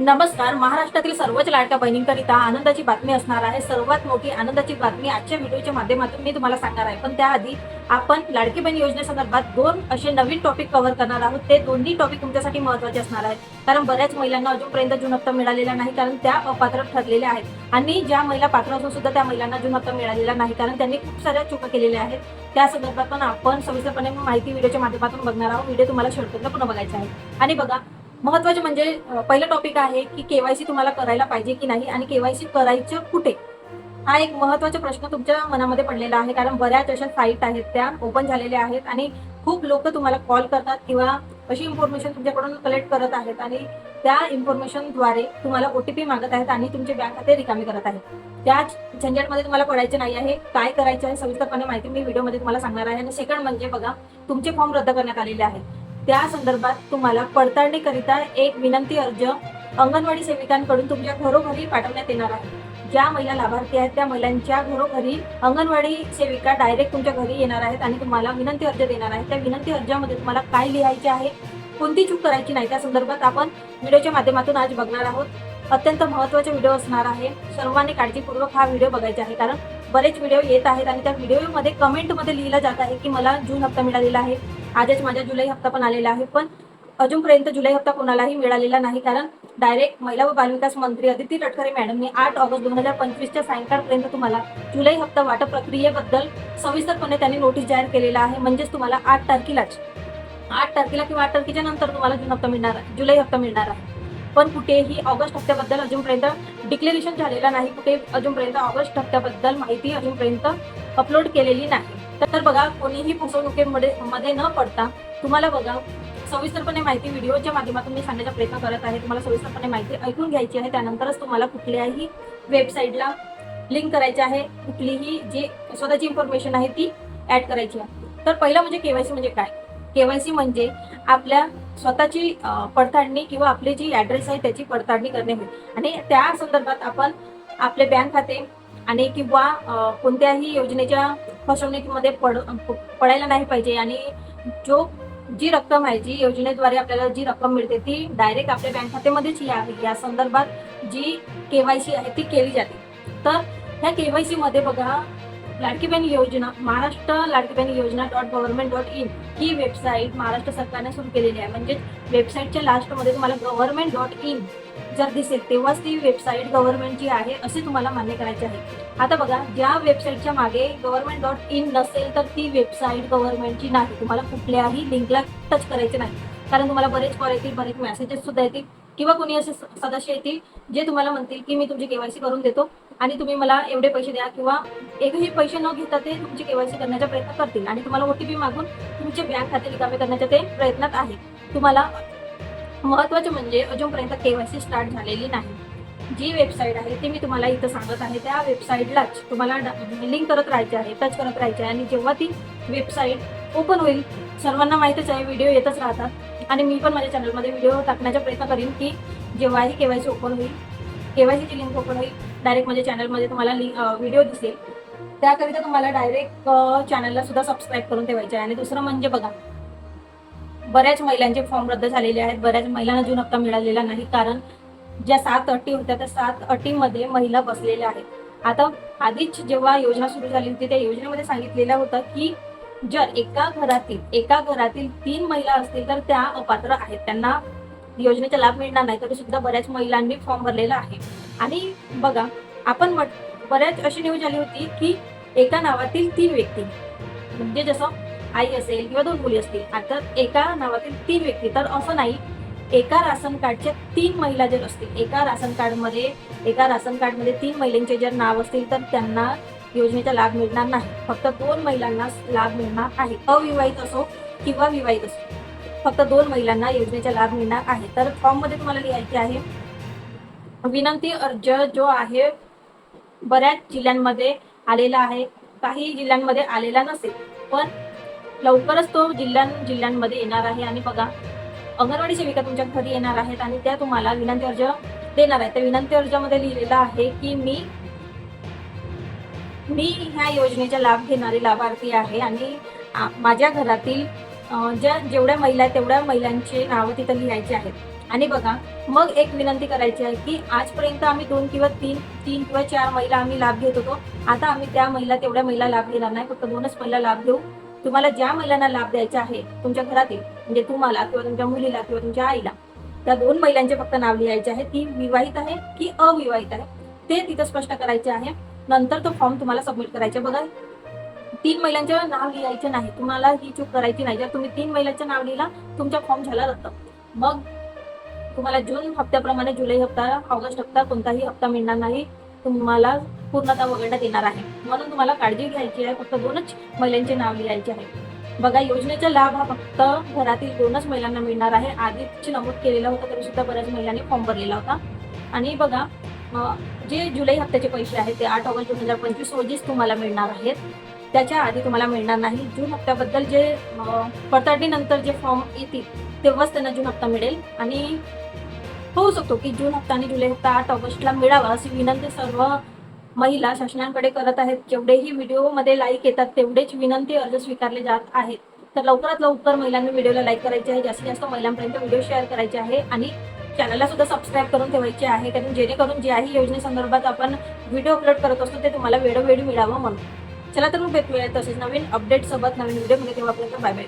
नमस्कार. महाराष्ट्रातील सर्वच लाडक्या बहिणींकरिता आनंदाची बातमी असणार आहे. सर्वात मोठी आनंदाची बातमी आजच्या व्हिडिओच्या माध्यमातून मी तुम्हाला सांगणार आहे. पण त्याआधी आपण लाडकी बहीण योजनेसंदर्भात दोन असे नवीन टॉपिक कव्हर करणार आहोत. ते दोन्ही टॉपिक तुमच्यासाठी महत्त्वाचे असणार आहेत. कारण बऱ्याच महिलांना अजूनपर्यंत जून हप्ता मिळालेला नाही कारण त्या अपात्र ठरलेल्या आहेत. आणि ज्या महिला पात्र असून सुद्धा त्या महिलांना जून हप्ता मिळालेला नाही कारण त्यांनी खूप साऱ्या चुका केलेल्या आहेत. त्या संदर्भात पण आपण सविस्तरपणे माहिती व्हिडिओच्या माध्यमातून बघणार आहोत. व्हिडिओ तुम्हाला शेवटपर्यंत पुन्हा बघायचा आहे. आणि बघा महत्त्वाचे म्हणजे अं, पहिलं टॉपिक आहे की केवायसी तुम्हाला करायला पाहिजे की नाही आणि केवायसी करायचं कुठे? हा एक महत्त्वाचा प्रश्न तुमच्या मनामध्ये पडलेला आहे. कारण बऱ्याच अशा साईट आहेत त्या ओपन झालेल्या आहेत आणि खूप लोक तुम्हाला कॉल करतात किंवा अशी इन्फॉर्मेशन तुमच्याकडून कलेक्ट करत आहेत आणि त्या इन्फॉर्मेशनद्वारे तुम्हाला ओ टी पी मागत आहेत आणि तुमचे बँक खाते रिकामी करत आहेत. त्याच झंझटमध्ये तुम्हाला पडायचे नाही आहे. काय करायचं आहे सविस्तरपणे माहिती मी व्हिडिओमध्ये तुम्हाला सांगणार आहे. आणि सेकंड म्हणजे बघा तुमचे फॉर्म रद्द करण्यात आलेले आहेत त्या संदर्भात तुम्हाला पडताळणीकरिता एक विनंती अर्ज अंगणवाडी सेविकांकडून तुमच्या घरोघरी पाठवण्यात येणार आहे. ज्या महिला लाभार्थी आहेत त्या महिलांच्या घरोघरी अंगणवाडी सेविका डायरेक्ट तुमच्या घरी येणार आहेत आणि तुम्हाला विनंती अर्ज देणार आहेत. त्या विनंती अर्जामध्ये तुम्हाला काय लिहायचे आहे कोणती चूक करायची नाही त्या संदर्भात आपण व्हिडिओच्या माध्यमातून आज बघणार आहोत. अत्यंत महत्त्वाचा व्हिडिओ असणार आहे. सर्वांनी काळजीपूर्वक हा व्हिडिओ बघायचा आहे कारण बरेच व्हिडिओ येत आहेत आणि त्या व्हिडिओमध्ये कमेंटमध्ये लिहिलं जात आहे की मला जून हप्ता मिळालेला आहे. आजच माझ्या जुलै हप्ता पण आलेला आहे पण अजूनपर्यंत जुलै हप्ता कोणालाही मिळालेला नाही कारण डायरेक्ट महिला व बालविकास मंत्री अदिती तटकरे मॅडमने आठ ऑगस्ट दोन हजार पंचवीसच्या सायंकाळपर्यंत तुम्हाला जुलै हप्ता वाटप प्रक्रियेबद्दल सविस्तरपणे त्यांनी नोटीस जाहीर केलेला आहे. म्हणजेच तुम्हाला आठ तारखेलाच आठ तारखेला किंवा आठ तारखेच्या नंतर तुम्हाला जून हप्ता मिळणार आहे जुलै हप्ता मिळणार आहे. पण कुठेही ऑगस्ट हप्त्याबद्दल अजूनपर्यंत डिक्लेरेशन झालेलं नाही कुठे अजूनपर्यंत ऑगस्ट हप्त्याबद्दल माहिती अजूनपर्यंत अपलोड केलेली नाही. तर बघा कोणीही फसवणुकीमध्ये मध्ये न पडता तुम्हाला बघा सविस्तरपणे माहिती व्हिडिओच्या माध्यमातून मी सांगण्याचा प्रयत्न करत आहे. तुम्हाला सविस्तरपणे माहिती ऐकून घ्यायची आहे. त्यानंतरच तुम्हाला कुठल्याही वेबसाईटला लिंक करायची आहे. कुठलीही जी स्वतःची इन्फॉर्मेशन आहे ती ऍड करायची आहे. तर पहिलं म्हणजे केवायसी म्हणजे काय? केवायसी म्हणजे आपल्या स्वतःची पडताळणी किंवा आपली जी ऍड्रेस आहे त्याची पडताळणी करणे होईल आणि त्या संदर्भात आपण आपले बँक खाते आणि किंवा कोणत्याही योजनेच्या फसवणुकीमध्ये पड पडायला नाही पाहिजे आणि जो जी रक्कम आहे जी योजनेद्वारे आपल्याला जी रक्कम मिळते ती डायरेक्ट आपल्या बँक खात्यामध्येच यावी या संदर्भात जी केवायसी आहे ती केली जाते. तर ह्या केवायसीमध्ये बघा लाडकी बहीण योजना Maharashtra Ladki Bahin Yojana dot government dot in he website Maharashtra सरकारने सुरू केलेली आहे. म्हणजे वेबसाईटच्या लास्टमध्ये तुम्हाला गव्हर्नमेंट डॉट इन जर दिसेल तेव्हाच ती वेबसाईट गव्हर्नमेंटची आहे असे तुम्हाला मान्य करायचे आहे. आता बघा ज्या वेबसाईटच्या मागे गव्हर्नमेंट डॉट इन नसेल तर ती वेबसाईट गव्हर्नमेंटची नाही. तुम्हाला कुठल्याही लिंकला टच करायचे नाही. कारण तुम्हाला बरेच कॉल येतील बरेच मेसेजेस सुद्धा येतील. किंवा कोणी असे सदस्य येतील जे तुम्हाला म्हणतील की मी तुमची केवायसी करून देतो आणि तुम्ही मला एवढे पैसे द्या किंवा एकही पैसे न घेता ते तुमची केवायसी करण्याचा प्रयत्न करतील. आणि तुम्हाला ओटीपी मागून तुमचे बँक खाते रिकामे करण्याच्या ते प्रयत्नात आहे. तुम्हाला महत्त्वाचे म्हणजे अजूनपर्यंत केवायसी स्टार्ट झालेली नाही. जी वेबसाईट आहे ती मी तुम्हाला इथं सांगत आहे. त्या वेबसाईटलाच तुम्हाला लिंक करत राहायचे आहे टच करत राहायचे आहे. आणि जेव्हा ती वेबसाईट ओपन होईल सर्वांना माहितच आहे व्हिडिओ येतच राहतात. आणि मी पण माझ्या चॅनलमध्ये व्हिडिओ टाकण्याचा प्रयत्न करीन की जेव्हाही केवायसी ओपन होईल केवायसीची लिंक ओपन होईल डायरेक्ट माझ्या चॅनलमध्ये तुम्हाला लिंक व्हिडिओ दिसेल. त्याकरिता तुम्हाला डायरेक्ट चॅनलला सुद्धा सबस्क्राईब करून ठेवायचे आहे. आणि दुसरं म्हणजे बघा बऱ्याच महिलांचे फॉर्म रद्द झालेले आहेत. बऱ्याच महिलांना जून हप्ता मिळालेला नाही कारण ज्या सात अटी होत्या त्या सात अटीमध्ये महिला बसलेल्या आहेत. आता आधीच जेव्हा योजना सुरू झाली होती त्या योजनेमध्ये सांगितलेलं होतं की जर एका घरातील एका घरातील तीन महिला असतील तर त्या अपात्र आहेत. त्यांना योजनेचा लाभ मिळणार नाही तरी सुद्धा बऱ्याच महिलांनी फॉर्म भरलेला आहे. आणि बघा आपण म्हट- बऱ्याच अशी न्यूज आली होती की एका नावातील तीन व्यक्ती म्हणजे जसं आई असेल किंवा दोन मुली असतील आता एका नावातील तीन व्यक्ती तर असं नाही. एका राशन कार्डच्या तीन महिला जर असतील एका राशन कार्डमध्ये एका राशन कार्डमध्ये तीन महिलांचे जर नाव असतील तर त्यांना योजनेचा लाभ मिळणार नाही. फक्त दोन महिलांना लाभ मिळणार आहे. अविवाहित असो किंवा विवाहित असो. फक्त दोन महिलांना योजनेचा लाभ मिळणार आहे. तर फॉर्ममध्ये तुम्हाला लिहायचे आहे. विनंती अर्ज जो आहे बऱ्याच जिल्ह्यांमध्ये आलेला आहे. काही जिल्ह्यांमध्ये आलेला नसेल पण लवकरच तो जिल्ह्यां जिल्ह्यांमध्ये येणार आहे. आणि बघा अंगणवाडी सेविका तुमच्या घरी येणार आहेत आणि त्या तुम्हाला विनंती अर्ज देणार आहेत. त्या विनंती अर्जामध्ये लिहिलेलं आहे की मी मी ह्या योजनेचा लाभ घेणारी लाभार्थी आहे आणि माझ्या घरातील ज्या जेवढ्या महिला आहेत तेवढ्या महिलांचे नावं तिथं लिहायचे आहेत. आणि बघा मग एक विनंती करायची आहे की आजपर्यंत आम्ही दोन किंवा तीन तीन किंवा चार महिला आम्ही लाभ घेत होतो. आता आम्ही त्या महिला तेवढ्या महिला लाभ घेणार नाही. फक्त दोनच महिला लाभ घेऊ. तुम्हाला ज्या महिलांना लाभ द्यायचा आहे तुमच्या घरातील म्हणजे तुम्हाला किंवा तुमच्या मुलीला किंवा तुमच्या आईला त्या दोन महिलांचे फक्त नाव लिहायचे आहे. ती विवाहित आहे की अविवाहित आहे ते तिथं स्पष्ट करायचे आहे. नंतर तो फॉर्म तुम्हाला सबमिट करायचा. बघा तीन महिलांचे नाव लिहायचे नाही. तुम्हाला ही चूक करायची नाही. जर तुम्ही तीन महिलांचे नाव लिहिला तुमचा फॉर्म झाला जातं मग तुम्हाला जून हप्त्याप्रमाणे जुलै हप्ता ऑगस्ट हप्ता कोणताही हप्ता मिळणार नाही. तुम्हाला पूर्णतः वगळण्यात येणार आहे. म्हणून तुम्हाला काळजी घ्यायची आहे. फक्त दोनच महिलांचे नाव लिहायचे आहे. बघा योजनेचा लाभ हा फक्त घरातील दोनच महिलांना मिळणार आहे. आधीच नमूद केलेला होता तरी सुद्धा बऱ्याच महिलांनी फॉर्म भरलेला होता. आणि बघा जे जुलै हप्त्याचे पैसे आहेत ते आठ ऑगस्ट दोन हजार पंचवीस रोजीच तुम्हाला मिळणार आहेत. त्याच्या आधी तुम्हाला मिळणार नाही. जून हप्त्याबद्दल जे पडताळणीनंतर जे फॉर्म येतील तेव्हाच त्यांना जून हप्ता मिळेल. आणि होऊ शकतो की जून हप्ता आणि जुलै हप्ता आठ ऑगस्टला मिळावा अशी विनंती सर्व महिला शासनाकडे करत आहेत. जेवढेही व्हिडिओमध्ये लाईक येतात तेवढेच विनंती अर्ज स्वीकारले जात आहेत. तर लवकरात लवकर महिलांनी व्हिडिओला लाईक करायचे आहे. जास्तीत जास्त महिलांपर्यंत व्हिडिओ शेअर करायचे आहे. आणि चॅनलला सुद्धा सबस्क्राईब करून ठेवायचे आहे कारण जेणेकरून जे आहे योजनेसंदर्भात आपण व्हिडिओ अपलोड करत असतो ते तुम्हाला वेळोवेळी मिळावं म्हणून. चला तर मग भेटूया तसेच नवीन अपडेट सोबत नवीन व्हिडिओमध्ये तेव्हापर्यंत बाय बाय